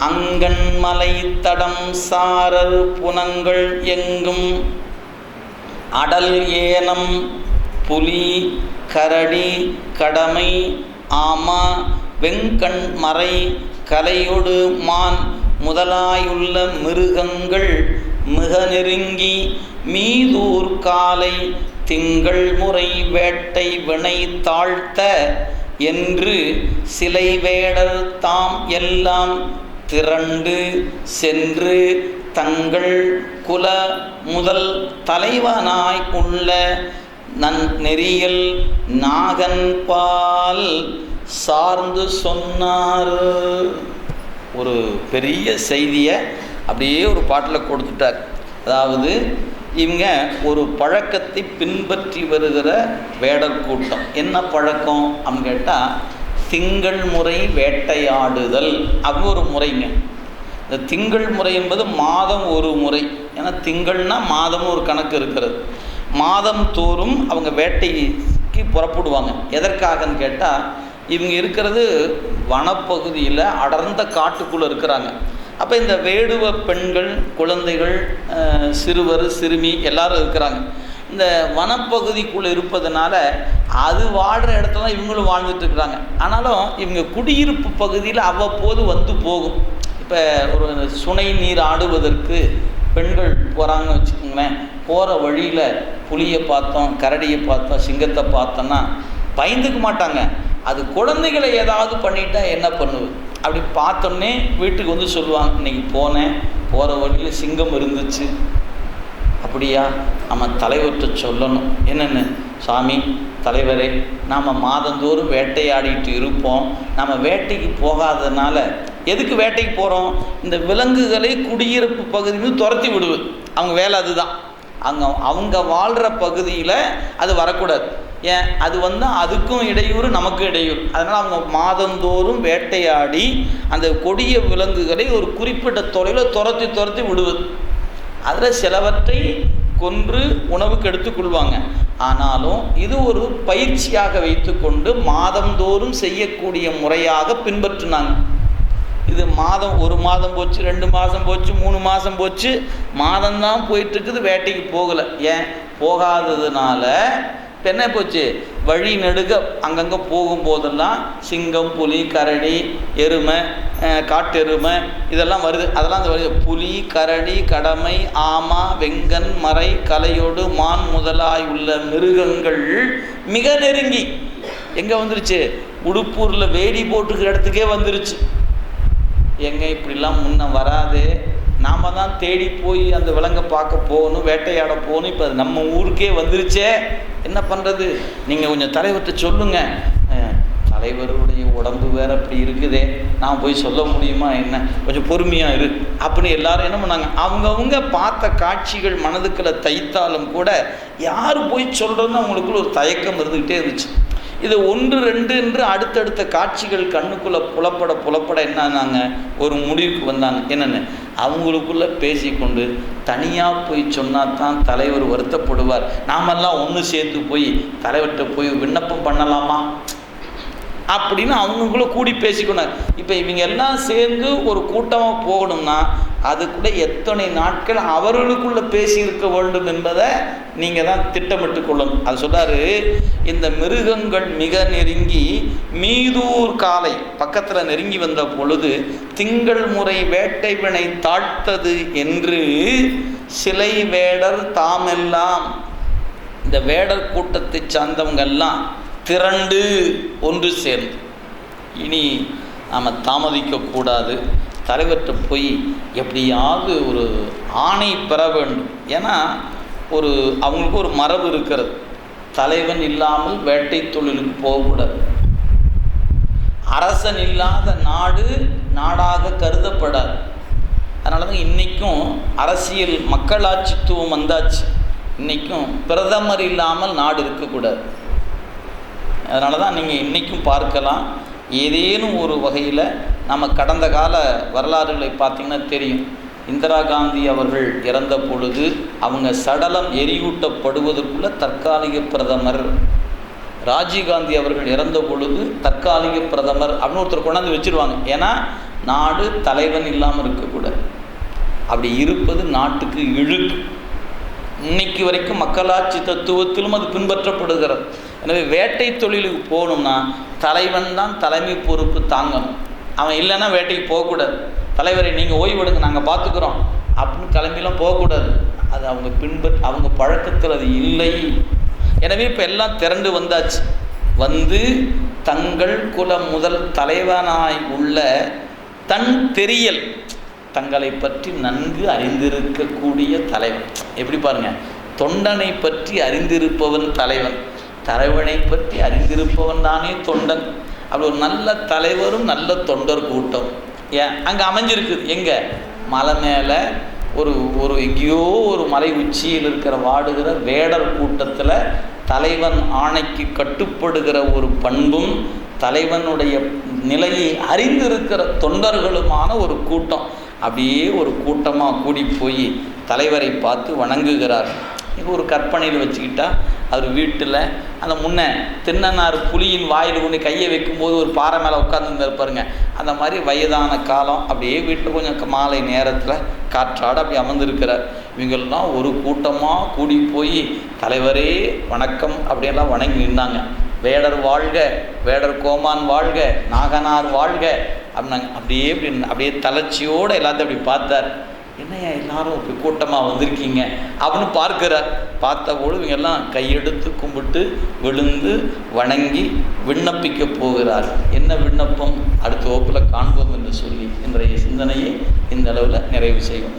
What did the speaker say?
அங்கன்மலை தடம் சாரர் புனங்கள் எங்கும். அடல் ஏனம் புலி கரடி கடமை ஆமா. வெங்கண் மறை கலையொடு மான் முதலாயுள்ள மிருகங்கள் மிக நெருங்கி மீதூர் காலை திங்கள் முறை வேட்டை வினை தாழ்த்த என்று சிலை வேடர் தாம் எல்லாம் திரண்டு சென்று தங்கள் குல முதல் தலைவனாய் உள்ள நன் நெறியல் நாகன்பால் சார்ந்து சொன்னார். ஒரு பெரிய செய்தியை அப்படியே ஒரு பாட்டில் கொடுத்துட்டார். அதாவது இவங்க ஒரு பழக்கத்தை பின்பற்றி வருகிற வேடர் கூட்டம். என்ன பழக்கம்? அப்படின்னு கேட்டால் திங்கள் முறை வேட்டையாடுதல். அது ஒரு முறைங்க. இந்த திங்கள் முறை என்பது மாதம் ஒரு முறை. ஏன்னா திங்கள்னா மாதமும் ஒரு கணக்கு இருக்கிறது. மாதம் தோறும் அவங்க வேட்டைக்கு புறப்படுவாங்க. எதற்காகன்னு கேட்டால் இவங்க இருக்கிறது வனப்பகுதியில் அடர்ந்த காட்டுக்குள்ளே இருக்கிறாங்க. அப்போ இந்த வேடுவ பெண்கள் குழந்தைகள் சிறுவர் சிறுமி எல்லாரும் இருக்கிறாங்க. இந்த வனப்பகுதிக்குள்ளே இருப்பதனால அது வாழ்கிற இடத்துல தான் இவங்களும் வாழ்ந்துட்டுருக்குறாங்க ஆனாலும் இவங்க குடியிருப்பு பகுதியில் அவ்வப்போது வந்து போகும். இப்போ ஒரு சுனை நீர் ஆடுவதற்கு பெண்கள் போகிறாங்கன்னு வச்சுக்கோங்களேன். போகிற வழியில் புலியை பார்த்தோம் கரடியை பார்த்தோம் சிங்கத்தை பார்த்தோன்னா பயந்துக்க மாட்டாங்க. அது குழந்தைகளை ஏதாவது பண்ணிட்டா என்ன பண்ணுவது? அப்படி பார்த்தோன்னே வீட்டுக்கு வந்து சொல்லுவாங்க இன்னைக்கு போனேன் போகிற வழியில் சிங்கம் இருந்துச்சு அப்படியா? நம்ம தலைவர்கிட்ட சொல்லணும். என்னென்னு? சாமி தலைவரே நாம் மாதந்தோறும் வேட்டையாடிட்டு இருப்போம். நம்ம வேட்டைக்கு போகாததுனால எதுக்கு வேட்டைக்கு போகிறோம் இந்த விலங்குகளை குடியிருப்பு பகுதியில் துரத்தி விடுவது அவங்க வேலை அதுதான். அங்கே அவங்க வாழ்கிற பகுதியில் அது வரக்கூடாது. ஏன்? அது வந்து அதுக்கும் இடையூறு நமக்கும் இடையூறு. அதனால் அவங்க மாதந்தோறும் வேட்டையாடி அந்த கொடிய விலங்குகளை ஒரு குறிப்பிட்ட தொலைவில் துரத்தி துரத்தி விடுவது. அதில் சிலவற்றை கொன்று உணவுக்கு எடுத்துக்கொள்வாங்க ஆனாலும் இது ஒரு பயிற்சியாக வைத்துக்கொண்டு மாதந்தோறும் செய்யக்கூடிய முறையாக பின்பற்றினாங்க. இது மாதம் ஒரு மாதம் போச்சு ரெண்டு மாதம் போச்சு மூணு மாதம் போச்சு மாதம்தான் போயிட்டுருக்குது வேட்டைக்கு போகலை. ஏன்? போகாததுனால இப்போ என்ன போச்சு. வழி நெடுக அங்கங்கே போகும்போதெல்லாம் சிங்கம் புலி கரடி எருமை காட்டெருமை இதெல்லாம் வருது. அதெல்லாம் அந்த வருது புலி கரடி கடமை ஆமா வெங்கன் மறை கலையோடு மான் முதலாய் உள்ள மிருகங்கள் மிக நெருங்கி. எங்கே வந்துருச்சு? உடுப்பூரில் வேடி போட்டுக்கிற இடத்துக்கே வந்துருச்சு. எங்க இப்படிலாம் முன்ன வராது. நாம் தான் தேடி போய் அந்த விலங்கை பார்க்க போகணும் வேட்டையாட போகணும். இப்போ அது நம்ம ஊருக்கே வந்துருச்சே. என்ன பண்ணுறது நீங்கள் கொஞ்சம் தலைவர்கிட்ட சொல்லுங்கள் தலைவருடைய உடம்பு வேறு அப்படி இருக்குதே. நான் போய் சொல்ல முடியுமா என்ன? கொஞ்சம் பொறுமையாக இரு. அப்படின்னு எல்லாரும் என்ன பண்ணாங்க? அவங்கவுங்க பார்த்த காட்சிகள் மனதுக்குள்ள தைத்தாலும் கூட யார் போய் சொல்கிறதுன்னு அவங்களுக்குள்ள ஒரு தயக்கம் இருந்துக்கிட்டே இருந்துச்சு. இது ஒன்று ரெண்டு என்று அடுத்தடுத்த காட்சிகள் கண்ணுக்குள்ளே புலப்பட புலப்பட என்னன்னாங்க ஒரு முடிவுக்கு வந்தாங்க. என்னென்னு? அவங்களுக்குள்ளே பேசிக்கொண்டு தனியாக போய் சொன்னால் தான் தலைவர் வருத்தப்படுவார். நாமெல்லாம் ஒன்று சேர்ந்து போய் தலைவர்கிட்ட போய் விண்ணப்பம் பண்ணலாமா? அப்படின்னு அவங்களுக்குள்ள கூடி பேசிக்கொண்டாங்க இப்போ இவங்க எல்லாம் சேர்ந்து ஒரு கூட்டமாக போகணும்னா அது கூட எத்தனை நாட்கள் அவர்களுக்குள்ள பேசியிருக்க வேண்டும் என்பதை நீங்கள் தான் திட்டமிட்டு கொள்ளணும். அது சொல்றாரு இந்த மிருகங்கள் மிக நெருங்கி மீதூர் காலை பக்கத்தில் நெருங்கி வந்த பொழுது திங்கள் முறை வேட்டை வினை தாழ்த்தது என்று சிலை வேடர் தாமெல்லாம் இந்த வேடர் கூட்டத்தை சார்ந்தவங்கெல்லாம் திரண்டு ஒன்று சேர்ந்து. இனி நாம் தாமதிக்கக்கூடாது தலைவர்கிட்ட போய் எப்படியாவது ஒரு ஆணை பெற வேண்டும். ஏன்னா ஒரு அவங்களுக்கு ஒரு மரபு இருக்கிறது. தலைவன் இல்லாமல் வேட்டை தொழிலுக்கு போகக்கூடாது. அரசன் இல்லாத நாடு நாடாக கருதப்படாது. அதனால தான் இன்றைக்கும் அரசியல் மக்களாட்சித்துவம் வந்தாச்சு. இன்றைக்கும் பிரதமர் இல்லாமல் நாடு இருக்கக்கூடாது. அதனால தான் நீங்கள் இன்றைக்கும் பார்க்கலாம். ஏதேனும் ஒரு வகையில் நம்ம கடந்த கால வரலாறுகளை பார்த்திங்கன்னா தெரியும். இந்திரா காந்தி அவர்கள் இறந்த பொழுது அவங்க சடலம் எரியூட்டப்படுவதற்குள்ள தற்காலிக பிரதமர் ராஜீவ்காந்தி அவர்கள் இறந்த பொழுது தற்காலிக பிரதமர் அப்படின்னு ஒருத்தர் கொண்டாந்து வச்சிருவாங்க. ஏன்னா நாடு தலைவன் இல்லாமல் இருக்கக்கூடாது. அப்படி இருப்பது நாட்டுக்கு இழுக்கு. இன்னைக்கு வரைக்கும் மக்களாட்சி தத்துவத்திலும் அது பின்பற்றப்படுகிறது. எனவே வேட்டை தொழிலுக்கு போகணும்னா தலைவன் தான் தலைமை பொறுப்பு தாங்கணும். அவன் இல்லைன்னா வேட்டைக்கு போகக்கூடாது. தலைவரை நீங்கள் ஓய்வெடுங்க நாங்கள் பார்த்துக்குறோம் அப்படின்னு கிளம்பிலாம் போகக்கூடாது. அது அவங்க பின்பற் அவங்க பழக்கத்தில் அது இல்லை. எனவே இப்போ எல்லாம் திரண்டு வந்தாச்சு. வந்து தங்கள் குல முதல் தலைவனாய் உள்ள தன் தெரியல் தங்களை பற்றி நன்கு அறிந்திருக்கக்கூடிய தலைவன். எப்படி பாருங்கள் தொண்டனை பற்றி அறிந்திருப்பவன் தலைவன். தலைவனை பற்றி அறிந்திருப்பவன் தானே தொண்டன். அப்படி ஒரு நல்ல தலைவரும் நல்ல தொண்டர் கூட்டம். ஏன்? அங்கே அமைஞ்சிருக்குது எங்கே? மலை மேலே ஒரு ஒரு எங்கேயோ ஒரு மலை உச்சியில் இருக்கிற வாடுகிற வேடர் கூட்டத்தில் தலைவன் ஆணைக்கு கட்டுப்படுகிற ஒரு பண்பும் தலைவனுடைய நிலையை அறிந்திருக்கிற தொண்டர்களுமான ஒரு கூட்டம். அப்படியே ஒரு கூட்டமாக கூடி போய் தலைவரை பார்த்து வணங்குகிறார். இது ஒரு கற்பனையில் வச்சுக்கிட்டா அவர் வீட்டில் அந்த முன்ன தின்னனார் புலியின் வாயில் கொண்டு கையை வைக்கும்போது ஒரு பாறை மேலே உட்காந்துருந்தார் பாருங்க. அந்த மாதிரி வயதான காலம் அப்படியே வீட்டில் கொஞ்சம் மாலை நேரத்தில் காற்றாட அப்படி அமர்ந்திருக்கிறார். இவங்கெல்லாம் ஒரு கூட்டமாக கூடி போய் தலைவரே வணக்கம் அப்படியெல்லாம் வணங்கி நின்றாங்க வேடர் வாழ்க வேடர் கோமான் வாழ்க நாகனார் வாழ்க அப்படின்னாங்க. அப்படியே இப்படி அப்படியே தளர்ச்சியோடு எல்லாத்தையும் அப்படி பார்த்தார். என்னய்யா எல்லாரும் இப்போ கூட்டமாக வந்திருக்கீங்க? அப்படின்னு பார்க்கிறார். பார்த்தபோது இவங்க எல்லாம் கையெடுத்து கும்பிட்டு விழுந்து வணங்கி விண்ணப்பிக்க போகிறார். என்ன விண்ணப்பம்? அடுத்த வகுப்பில் காண்போம் என்று சொல்லி இன்றைய சிந்தனையை இந்த அளவில் நிறைவு செய்வோம்.